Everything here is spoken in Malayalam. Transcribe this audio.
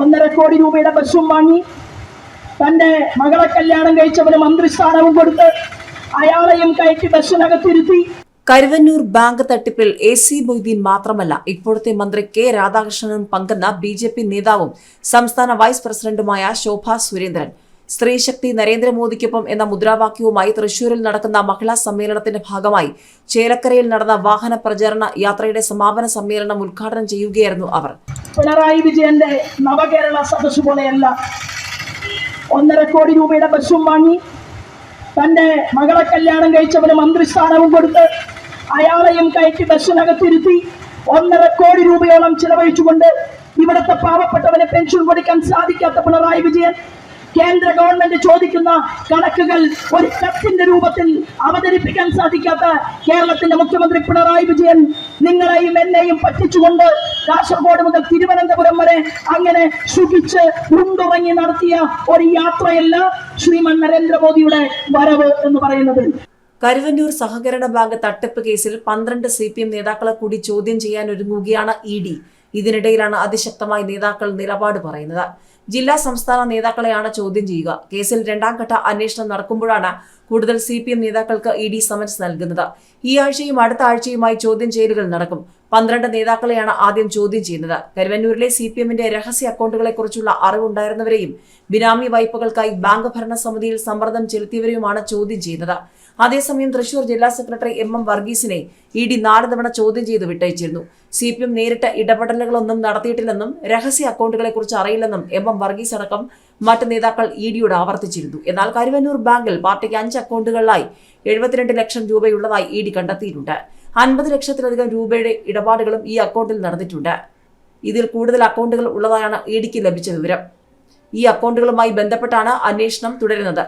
ഒന്നര കോടി രൂപയുടെ ബസ്സും വാങ്ങി. തന്റെ മകളെ കല്യാണം കഴിച്ചവന് മന്ത്രിസ്ഥാനവും കൊടുത്ത് അയാളെയും കയറ്റി ബസ്സിനകത്തിരുത്തി. കരുവന്നൂർ ബാങ്ക് തട്ടിപ്പിൽ എ സി മൊയ്തീൻ മാത്രമല്ല ഇപ്പോഴത്തെ മന്ത്രി കെ രാധാകൃഷ്ണനും പങ്കെന്ന ബി ജെ പി നേതാവും സംസ്ഥാന വൈസ് പ്രസിഡന്റുമായ ശോഭ സുരേന്ദ്രൻ. സ്ത്രീശക്തി നരേന്ദ്രമോദിക്കൊപ്പം എന്ന മുദ്രാവാക്യവുമായി തൃശൂരിൽ നടക്കുന്ന മഹിളാ സമ്മേളനത്തിന്റെ ഭാഗമായി ചേലക്കരയിൽ നടന്ന വാഹന പ്രചാരണ യാത്രയുടെ സമാപന സമ്മേളനം ഉദ്ഘാടനം ചെയ്യുകയായിരുന്നു അവർ. പിണറായി വിജയന്റെ നവകേരള സദസ് പോലെയല്ല. ഒന്നര കോടി രൂപയുടെ ബസ്സും വാങ്ങി തന്റെ മകളെ കല്യാണം കഴിച്ചവന് മന്ത്രിസ്ഥാനവും കൊടുത്ത് അയാളെയും കയറ്റി ബസ്സിനകത്തിരുത്തി ഒന്നര കോടി രൂപയോളം ചിലവഴിച്ചുകൊണ്ട് ഇവിടുത്തെ പാവപ്പെട്ടവന് പെൻഷൻ കൊടുക്കാൻ സാധിക്കാത്ത പിണറായി വിജയൻ കേന്ദ്ര ഗവൺമെന്റ് ചോദിക്കുന്ന കണക്കുകൾ ഒരു കത്തിന്റെ രൂപത്തിൽ അവതരിപ്പിക്കാൻ സാധിക്കാത്ത കേരളത്തിന്റെ മുഖ്യമന്ത്രി പിണറായി വിജയൻ നിങ്ങളെയും എന്നെയും പറ്റിച്ചുകൊണ്ട് കാസർഗോഡ് മുതൽ തിരുവനന്തപുരം വരെ അങ്ങനെ സുഖിച്ച് ഉണ്ടുറങ്ങി നടത്തിയ ഒരു യാത്രയല്ല ശ്രീമൻ നരേന്ദ്രമോദിയുടെ വരവ് എന്ന് പറയുന്നത്. കരുവന്നൂർ സഹകരണ ബാങ്ക് തട്ടിപ്പ് കേസിൽ പന്ത്രണ്ട് സി പി എം നേതാക്കളെ കൂടി ചോദ്യം ചെയ്യാൻ ഒരുങ്ങുകയാണ് ഇ ഡി. ഇതിനിടയിലാണ് അതിശക്തമായി നേതാക്കൾ നിലപാട് പറയുന്നത്. ജില്ലാ സംസ്ഥാന നേതാക്കളെയാണ് ചോദ്യം ചെയ്യുക. കേസിൽ രണ്ടാം ഘട്ട അന്വേഷണം നടക്കുമ്പോഴാണ് കൂടുതൽ സി പി എം നേതാക്കൾക്ക് ഇ ഡി സമൻസ് നൽകുന്നത്. ഈ ആഴ്ചയും അടുത്ത ആഴ്ചയുമായി ചോദ്യം ചെയ്യലുകൾ നടക്കും. പന്ത്രണ്ട് നേതാക്കളെയാണ് ആദ്യം ചോദ്യം ചെയ്യുന്നത്. കരുവന്നൂരിലെ സി പി എമ്മിന്റെ രഹസ്യ അക്കൗണ്ടുകളെക്കുറിച്ചുള്ള അറിവുണ്ടായിരുന്നവരെയും ബിനാമി വായ്പകൾക്കായി ബാങ്ക് ഭരണസമിതിയിൽ സമ്മർദ്ദം ചെലുത്തിയവരെയുമാണ് ചോദ്യം ചെയ്യുന്നത്. അതേസമയം തൃശൂർ ജില്ലാ സെക്രട്ടറി എം എം വർഗീസിനെ ഇ ഡി നാല് തവണ ചോദ്യം ചെയ്ത് വിട്ടയച്ചിരുന്നു. സി പി എം നേരിട്ട് ഇടപെടലുകളൊന്നും നടത്തിയിട്ടില്ലെന്നും രഹസ്യ അക്കൗണ്ടുകളെക്കുറിച്ച് അറിയില്ലെന്നും എം എം വർഗീസ് അടക്കം മറ്റ് നേതാക്കൾ ഇ ഡിയോട് ആവർത്തിച്ചിരുന്നു. എന്നാൽ കരുവന്നൂർ ബാങ്കിൽ പാർട്ടിക്ക് അഞ്ച് അക്കൗണ്ടുകളിലായി എഴുപത്തിരണ്ട് ലക്ഷം രൂപയുള്ളതായി ഇ ഡി കണ്ടെത്തിയിട്ടുണ്ട്. അൻപത് ലക്ഷത്തിലധികം രൂപയുടെ ഇടപാടുകളും ഈ അക്കൗണ്ടിൽ നടന്നിട്ടുണ്ട്. ഇതിൽ കൂടുതൽ അക്കൗണ്ടുകൾ ഉള്ളതായാണ് ഇ ഡിക്ക് ലഭിച്ച വിവരം. ഈ അക്കൗണ്ടുകളുമായി ബന്ധപ്പെട്ടാണ് അന്വേഷണം തുടരുന്നത്.